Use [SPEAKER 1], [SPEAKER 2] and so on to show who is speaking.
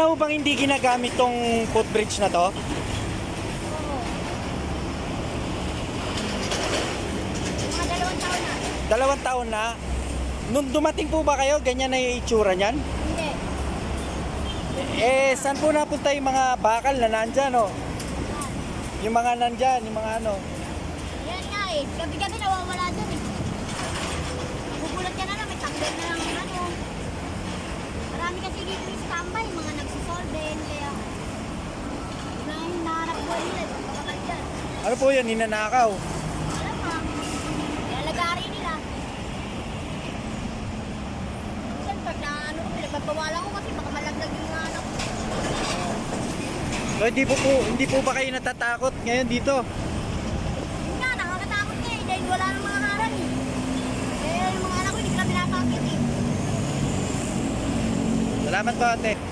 [SPEAKER 1] Na ho bang hindi ginagamit tong footbridge na to?
[SPEAKER 2] Mga dalawang taon na.
[SPEAKER 1] Dalawang taon na. Nung dumating po ba kayo, ganyan na yung itsura niyan?
[SPEAKER 2] Hindi.
[SPEAKER 1] Eh, saan po napunta yung mga bakal na nandyan, oh? Yung mga nandyan, yung mga ano.
[SPEAKER 2] Yan nga eh. Gabi-gabi nawawala dun eh. Yung standby, mga nagsisolden, kaya na hinahanap ko nila, bakal dyan.
[SPEAKER 1] Ano po yun, ninanakaw?
[SPEAKER 2] Alam mo, nilalagari nila. Minsan pag na ano ko, pinagbabawalan ko kasi baka malaglag yung mga anak ko.
[SPEAKER 1] So, hindi po, po, hindi po ba kayo natatakot ngayon dito?
[SPEAKER 2] Yun nga, nakakatakot nga eh, dahil wala nang mga harang eh. Kaya yung mga anak ko, hindi sila pinapakit eh.
[SPEAKER 1] Salamat po ate.